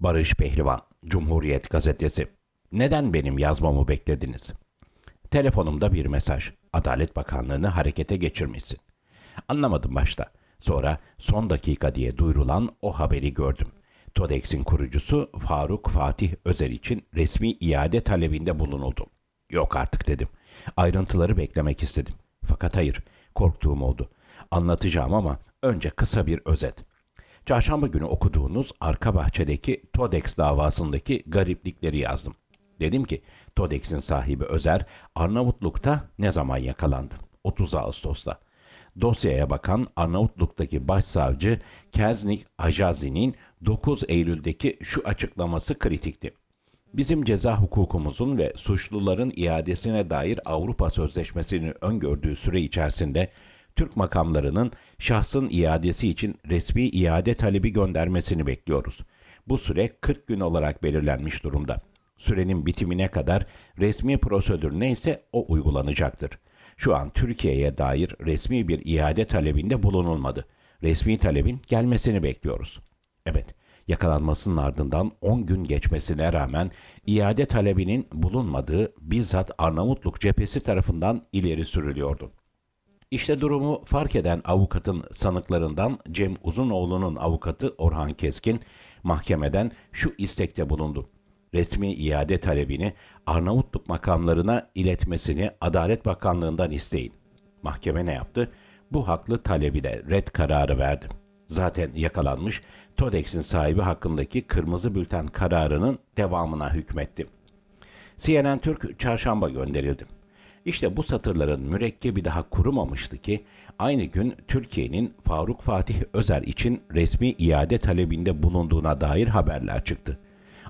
Barış Pehlivan, Cumhuriyet Gazetesi. Neden benim yazmamı beklediniz? Telefonumda bir mesaj. Adalet Bakanlığı'nı harekete geçirmişsin. Anlamadım başta. Sonra son dakika diye duyurulan o haberi gördüm. TODEX'in kurucusu Faruk Fatih Özer için resmi iade talebinde bulunuldu. Yok artık dedim. Ayrıntıları beklemek istedim. Fakat hayır, korktuğum oldu. Anlatacağım ama önce kısa bir özet. Çarşamba günü okuduğunuz arka bahçedeki TODEX davasındaki gariplikleri yazdım. Dedim ki TODEX'in sahibi Özer Arnavutluk'ta ne zaman yakalandı? 30 Ağustos'ta. Dosyaya bakan Arnavutluk'taki başsavcı Keznik Ajazi'nin 9 Eylül'deki şu açıklaması kritikti. Bizim ceza hukukumuzun ve suçluların iadesine dair Avrupa Sözleşmesi'nin öngördüğü süre içerisinde Türk makamlarının şahsın iadesi için resmi iade talebi göndermesini bekliyoruz. Bu süre 40 gün olarak belirlenmiş durumda. Sürenin bitimine kadar resmi prosedür neyse o uygulanacaktır. Şu an Türkiye'ye dair resmi bir iade talebinde bulunulmadı. Resmi talebin gelmesini bekliyoruz. Evet, yakalanmasının ardından 10 gün geçmesine rağmen iade talebinin bulunmadığı bizzat Arnavutluk cephesi tarafından ileri sürülüyordu. İşte durumu fark eden avukatın sanıklarından Cem Uzunoğlu'nun avukatı Orhan Keskin mahkemeden şu istekte bulundu. Resmi iade talebini Arnavutluk makamlarına iletmesini Adalet Bakanlığı'ndan isteyin. Mahkeme ne yaptı? Bu haklı talebi de red kararı verdi. Zaten yakalanmış TODEX'in sahibi hakkındaki kırmızı bülten kararının devamına hükmetti. CNN Türk çarşamba gönderildi. İşte bu satırların mürekkebi daha kurumamıştı ki aynı gün Türkiye'nin Faruk Fatih Özer için resmi iade talebinde bulunduğuna dair haberler çıktı.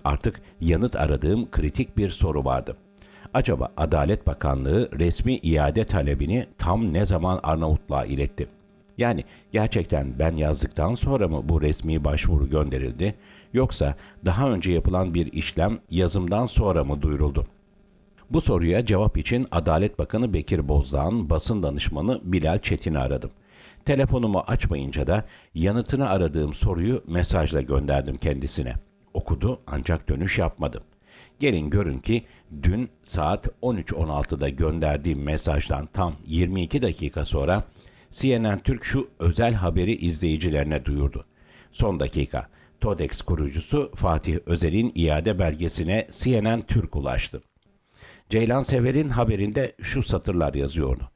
Artık yanıt aradığım kritik bir soru vardı. Acaba Adalet Bakanlığı resmi iade talebini tam ne zaman Arnavutluğa iletti? Yani gerçekten ben yazdıktan sonra mı bu resmi başvuru gönderildi yoksa daha önce yapılan bir işlem yazımdan sonra mı duyuruldu? Bu soruya cevap için Adalet Bakanı Bekir Bozdağ'ın basın danışmanı Bilal Çetin'i aradım. Telefonumu açmayınca da yanıtını aradığım soruyu mesajla gönderdim kendisine. Okudu ancak dönüş yapmadı. Gelin görün ki dün saat 13.16'da gönderdiğim mesajdan tam 22 dakika sonra CNN Türk şu özel haberi izleyicilerine duyurdu. Son dakika. TODEX kurucusu Fatih Özer'in iade belgesine CNN Türk ulaştı. Ceylan Sever'in haberinde şu satırlar yazıyordu.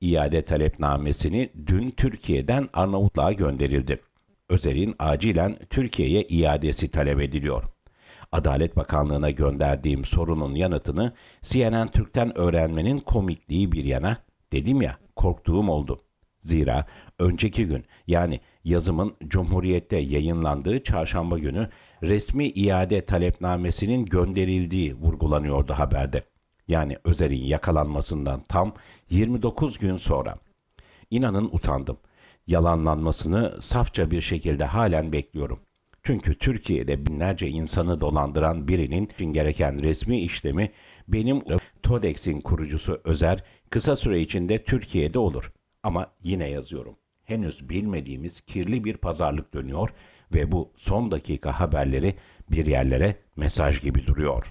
İade talepnamesini dün Türkiye'den Arnavutluğa gönderildi. Özer'in acilen Türkiye'ye iadesi talep ediliyor. Adalet Bakanlığı'na gönderdiğim sorunun yanıtını CNN Türk'ten öğrenmenin komikliği bir yana dedim ya korktuğum oldu. Zira önceki gün yani yazımın Cumhuriyet'te yayınlandığı çarşamba günü resmi iade talepnamesinin gönderildiği vurgulanıyordu haberde. Yani Özer'in yakalanmasından tam 29 gün sonra. İnanın utandım. Yalanlanmasını safça bir şekilde halen bekliyorum. Çünkü Türkiye'de binlerce insanı dolandıran birinin için gereken resmi işlemi benim TODEX'in kurucusu Özer kısa süre içinde Türkiye'de olur. Ama yine yazıyorum. Henüz bilmediğimiz kirli bir pazarlık dönüyor ve bu son dakika haberleri bir yerlere mesaj gibi duruyor.